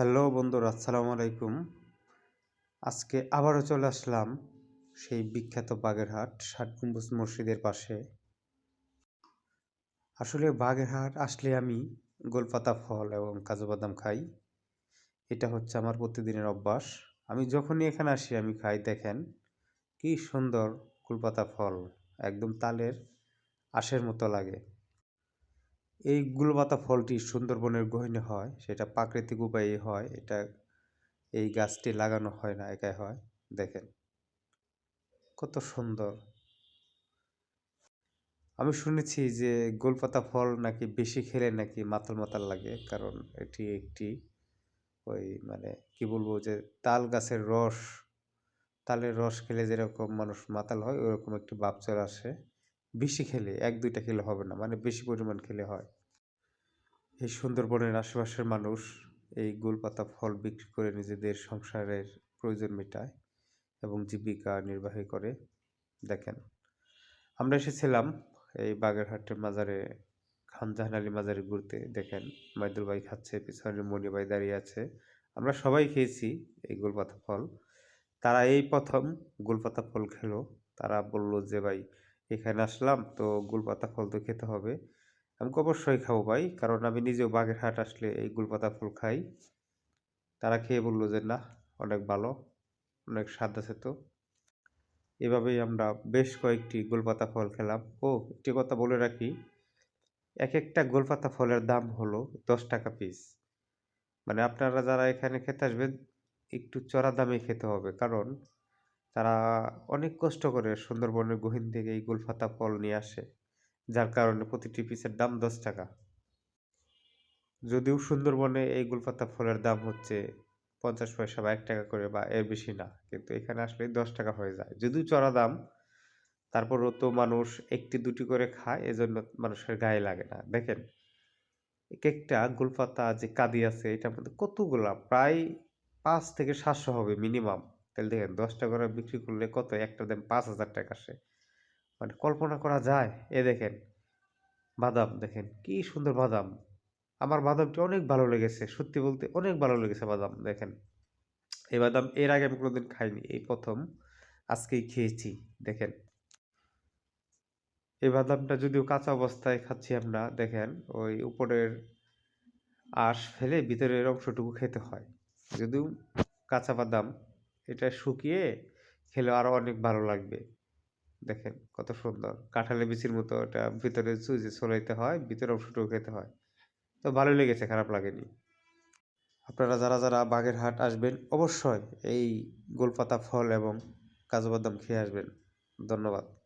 Hello বন্ধুরা, আসসালামু আলাইকুম। আজকে আবারও চলে আসলাম সেই বিখ্যাত বাগেরহাট ষাট গম্বুজ মসজিদের পাশে। আসলে বাগেরহাট আসলে আমি গোলপাতা ফল এবং কাজু বাদাম খাই। এটা হচ্ছে আমার প্রতিদিনের অভ্যাস। আমি যখনই এখানে আসি, আমি খাই, দেখেন কি সুন্দর গোলপাতা ফল, একদম তালের আশের মতো লাগে। এই গুলপাতা ফলটি সুন্দরবনের গহীনে হয়, সেটা প্রাকৃতিক উপায়ে হয়, এটা এই গাছটি লাগানো হয় না, একাই হয়। দেখেন, কত সুন্দর। আমি শুনেছি যে গোলপাতা ফল নাকি বেশি খেলে নাকি মাতাল মাতাল লাগে, কারণ এটি একটি ওই মানে কি বলব যে তাল গাছের রস, তালের রস খেলে যেরকম মানুষ মাতাল হয়, ওরকম একটি চলে আসে। বেশি খেলে, এক, দুইটা খেলে হবে না মানে বেশি পরিমাণ খেলে হয়। এই সুন্দরবনের আশেপাশের মানুষ এই গোলপাতা ফল বিক্রি করে নিজেদের সংসারের প্রয়োজন মেটায় এবং জীবিকা নির্বাহী করে। দেখেন, আমরা এসেছিলাম এই বাগেরহাটের মাজারে, খানজাহান আলী মাজারে ঘুরতে। দেখেন, মাইদুল ভাই খাচ্ছে, পিছনে মনি ভাই দাঁড়িয়ে আছে। আমরা সবাই খেয়েছি এই গোলপাতা ফল। তারা এই প্রথম গোলপাতা ফল খেলো। তারা বলল যে, ভাই এখানে আসলাম, তো গোলপাতা ফল তো খেতে হবে। আমি অবশ্যই খাব ভাই, কারণ আমি নিজেও বাগেরহাট আসলে এই গুলপাতা ফুল খাই। তারা খেয়ে বলল যে না অনেক ভালো, অনেক স্বাদ আছে তো। এভাবেই আমরা বেশ কয়েকটি গোলপাতা ফল খেলাম। ও, একটি কথা বলে রাখি, এক একটা গোলপাতা ফলের দাম হলো দশ টাকা পিস মানে আপনারা যারা এখানে খেতে আসবেন, একটু চড়া দামে খেতে হবে, কারণ তারা অনেক কষ্ট করে সুন্দরবনের গহীন থেকে এই গোলপাতা ফল নিয়ে আসে, যার কারণে প্রতিটি পিসের দাম দশ টাকা। যদিও সুন্দরবনে এই গুলপাতা ফলের দাম হচ্ছে পঞ্চাশ পয়সা বা এক টাকা করে বা এর বেশি না, কিন্তু এখানে আসলে দশ টাকা হয়ে যায়। যদিও চড়া দাম, তারপরও তো মানুষ একটি দুটি করে খায়, এজন্য মানুষের গায়ে লাগে না। দেখেন এক একটা গোলপাতা যে কাদি আছে এটার মধ্যে কতগুলা? প্রায় পাঁচ থেকে সাতশো হবে মিনিমাম। তাহলে দেখেন দশ টাকা করে বিক্রি করলে কত? একটা দাম পাঁচ হাজার টাকা আসে। মানে কল্পনা করা যায়। এ দেখেন, বাদাম দেখেন, কি সুন্দর বাদাম। আমার বাদামটি অনেক ভালো লেগেছে, সত্যি বলতে অনেক ভালো লেগেছে বাদাম, দেখেন। এই বাদাম এর আগে আমি কোনোদিন খাইনি, এই প্রথম আজকেই খেয়েছি, দেখেন। এই বাদামটা যদিও কাঁচা অবস্থায় খাচ্ছি আমরা, দেখেন, ওই উপরের আঁশ ফেলে ভিতরের অংশটুকু খেতে হয়। যদিও কাঁচা বাদাম এটা শুকিয়ে খেলে আরও অনেক ভালো লাগবে। দেখেন কত সুন্দর। কাঁঠালের বিচির মতো এটা ভিতরে চুজে ছড়াইতে হয়, ভিতরে অংশটুকু খেতে হয়। তো ভালোই লেগেছে, খারাপ লাগেনি। আপনারা যারা যারা বাগেরহাট আসবেন, অবশ্যই এই গোলপাতা ফল এবং কাজু বাদাম খেয়ে আসবেন। ধন্যবাদ।